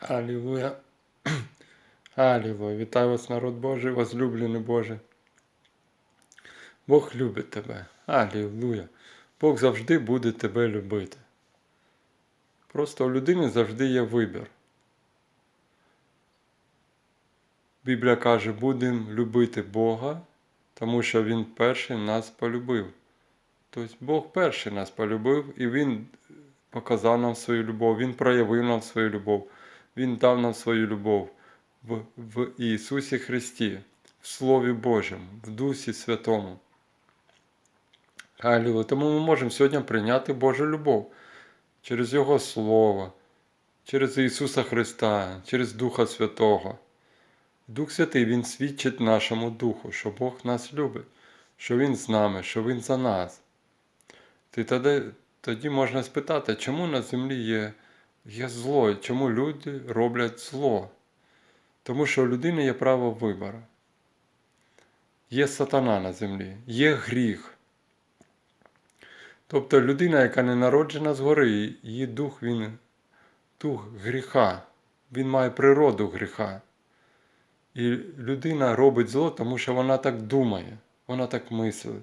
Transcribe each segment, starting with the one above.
Аллилуйя. Аллилуйя. Вітаю вас, народ Божий, возлюблений Боже. Бог любить тебе. Аллилуйя. Бог завжди буде тебе любити. Просто у людини завжди є вибір. Біблія каже, будемо любити Бога, тому що Він перший нас полюбив. Тобто Бог перший нас полюбив, і Він показав нам свою любов, Він проявив нам свою любов, Він дав нам свою любов в, в Ісусі Христі, в Слові Божому, в Дусі Святому. Алілуя. Тому ми можемо сьогодні прийняти Божу любов через Його Слово, через Ісуса Христа, через Духа Святого. Дух Святий Він свідчить нашому Духу, що Бог нас любить, що Він з нами, що Він за нас. Ти тоді, тоді можна спитати, чому на землі є, є зло, чому люди роблять зло? Тому що у людини є право вибору. Є сатана на землі, є гріх. Тобто людина, яка не народжена згори, її дух, він дух гріха, він має природу гріха. І людина робить зло, тому що вона так думає, вона так мислить.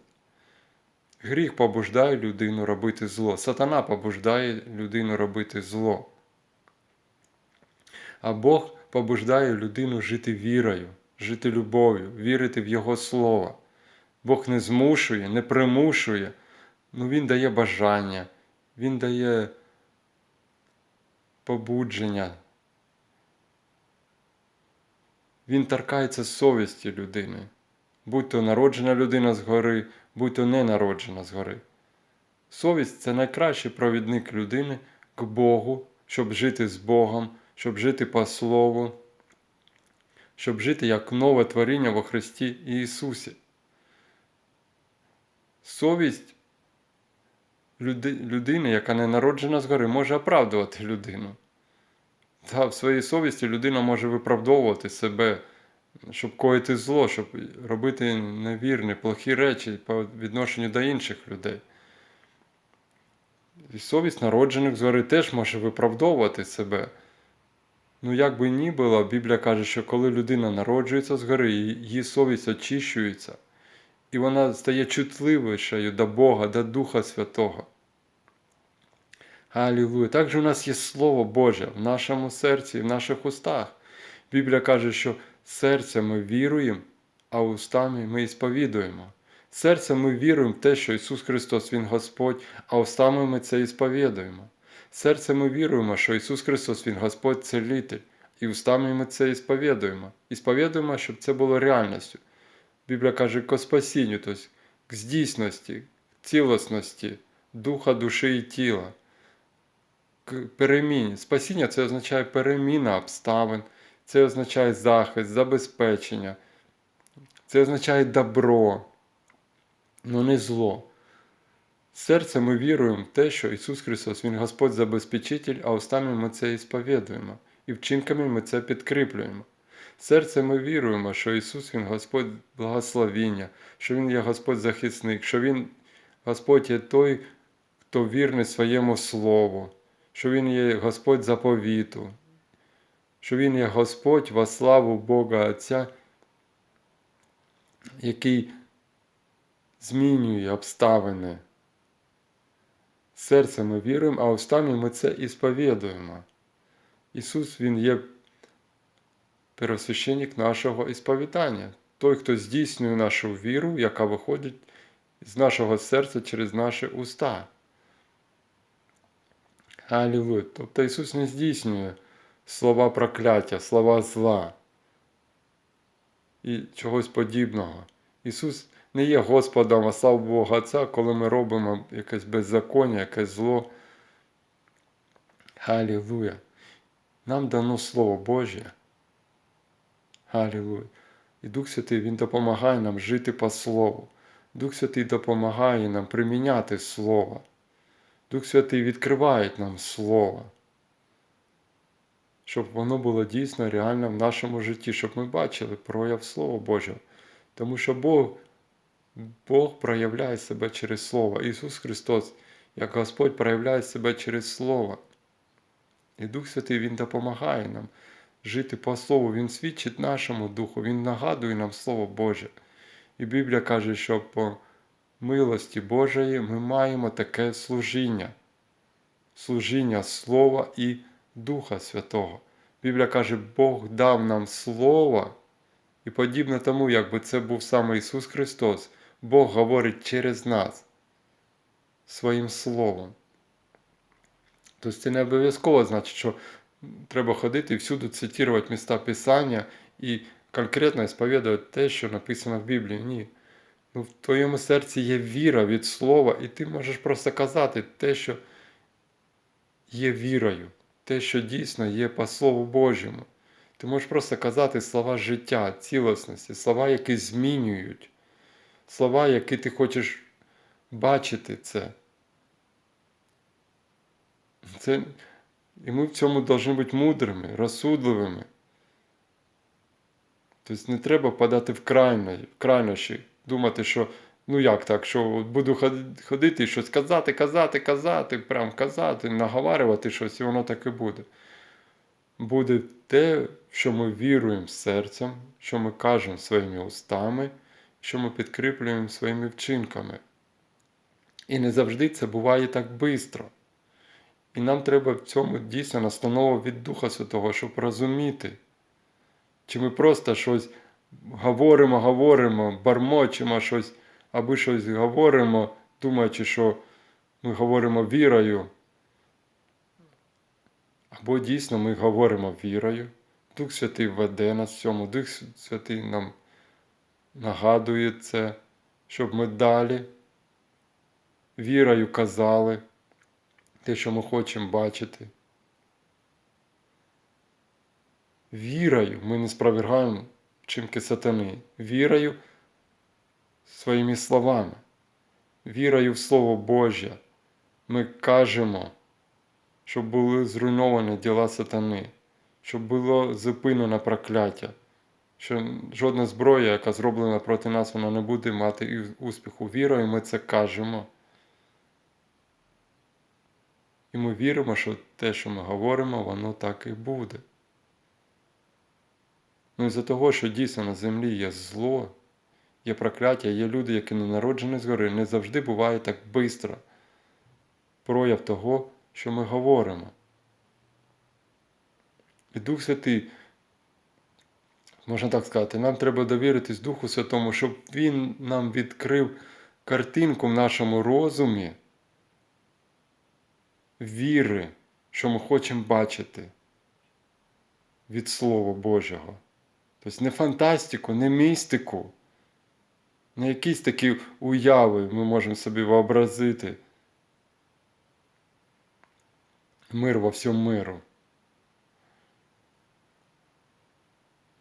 Гріх побуждає людину робити зло. Сатана побуждає людину робити зло. А Бог побуждає людину жити вірою, жити любов'ю, вірити в Його Слово. Бог не змушує, не примушує, ну Він дає бажання, Він дає побудження. Він торкається совісті людини, будь то народжена людина згори, будь то не народжена згори. Совість це найкращий провідник людини к Богу, щоб жити з Богом, щоб жити по Слову, щоб жити як нове творіння во Христі Ісусі. Совість людини, яка не народжена згори, може оправдувати людину. Та в своїй совісті людина може виправдовувати себе, щоб коїти зло, щоб робити невірні, плохі речі по відношенню до інших людей. І совість народжених згори теж може виправдовувати себе. Ну, як би ні було, Біблія каже, що коли людина народжується згори, її совість очищується, і вона стає чутливішою до Бога, до Духа Святого. Алілуя. Також у нас є Слово Боже в нашому серці, в наших устах. Біблія каже, що серцем ми віруємо, а устами ми ісповідуємо. Серцем ми віруємо в те, що Ісус Христос Він Господь, а устами ми це ісповідуємо. Серцем ми віруємо, що Ісус Христос Він Господь Целитель, і устами ми це ісповідуємо. Ісповідуємо, щоб це було реальністю. Біблія каже, к спасінню, тобто к здійсності, цілісності, духа, душі і тіла к переміні. Спасіння це означає переміна обставин, це означає захист, забезпечення, це означає добро, але не зло. Серцем ми віруємо в те, що Ісус Христос, Він Господь забезпечитель, а устами ми це і сповідуємо, і вчинками ми це підкріплюємо. Серцем ми віруємо, що Ісус Він Господь благословіння, що Він є Господь захисник, що Він Господь є той, хто вірний своєму Слову що Він є Господь заповіту, що Він є Господь во славу Бога Отця, який змінює обставини. Серцем ми віруємо, а устами ми це і сповідуємо. Ісус Він є первосвященник нашого ісповідання, той, хто здійснює нашу віру, яка виходить з нашого серця через наші уста. Алілуя. Тобто Ісус не здійснює слова прокляття, слова зла і чогось подібного. Ісус не є Господом, а слава Бога Отця, коли ми робимо якесь беззаконня, якесь зло. Алілуя. Нам дано Слово Боже. Алілуя. І Дух Святий Він допомагає нам жити по Слову. Дух Святий допомагає нам приміняти Слово. Дух Святий відкриває нам Слово, щоб воно було дійсно реально в нашому житті, щоб ми бачили прояв Слова Божого. Тому що Бог Бог проявляє себе через Слово. Ісус Христос, як Господь проявляє себе через Слово. І Дух Святий Він допомагає нам жити по Слову, Він свідчить нашому духу, Він нагадує нам Слово Боже. І Біблія каже, що по милості Божої ми маємо таке служіння, служіння Слова і Духа Святого. Біблія каже, Бог дав нам Слово, і подібно тому, якби це був саме Ісус Христос, Бог говорить через нас своїм Словом. Тобто це не обов'язково значить, що треба ходити і всюди цитувати міста Писання і конкретно сповідувати те, що написано в Біблії. Ні. Ну, в твоєму серці є віра від Слова, і ти можеш просто казати те, що є вірою, те, що дійсно є по Слову Божому. Ти можеш просто казати слова життя, цілісності, слова, які змінюють, слова, які ти хочеш бачити це. це. І ми в цьому повинні бути мудрими, розсудливими. Тобто не треба подати в крайнощі, думати, що ну як так, що буду ходити і щось казати, казати, казати, прям казати, наговарювати щось, і воно так і буде. Буде те, що ми віруємо серцем, що ми кажемо своїми устами, що ми підкріплюємо своїми вчинками. І не завжди це буває так швидко. І нам треба в цьому дійсно настанова від Духа Святого, щоб розуміти, чи ми просто щось говоримо, говоримо, бармочимо щось, аби щось говоримо, думаючи, що ми говоримо вірою. Або дійсно ми говоримо вірою. Дух Святий веде нас в цьому, Дух Святий нам нагадує це, щоб ми далі вірою казали те, що ми хочемо бачити. Вірою ми не спровергаємо вчинки сатани. Вірою своїми словами, вірою в Слово Боже. Ми кажемо, щоб були зруйновані діла сатани, щоб було зупинено прокляття, що жодна зброя, яка зроблена проти нас, вона не буде мати і успіху. Вірою ми це кажемо. І ми віримо, що те, що ми говоримо, воно так і буде. Ну, із-за того, що дійсно на землі є зло, є прокляття, є люди, які не народжені згори, не завжди буває так швидко прояв того, що ми говоримо. І Дух Святий, можна так сказати, нам треба довіритись Духу Святому, щоб Він нам відкрив картинку в нашому розумі віри, що ми хочемо бачити від Слова Божого. Тобто не фантастику, не містику, не якісь такі уяви ми можемо собі вообразити. Мир во всьому миру.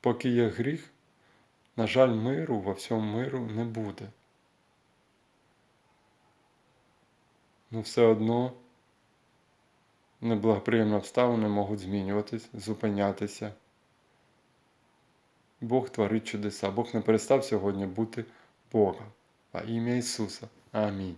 Поки є гріх, на жаль, миру во всьому миру не буде. Ну все одно неблагоприємні обставини можуть змінюватись, зупинятися. Бог творить чудеса. Бог не перестав сьогодні бути Богом. А ім'я Ісуса. Амінь.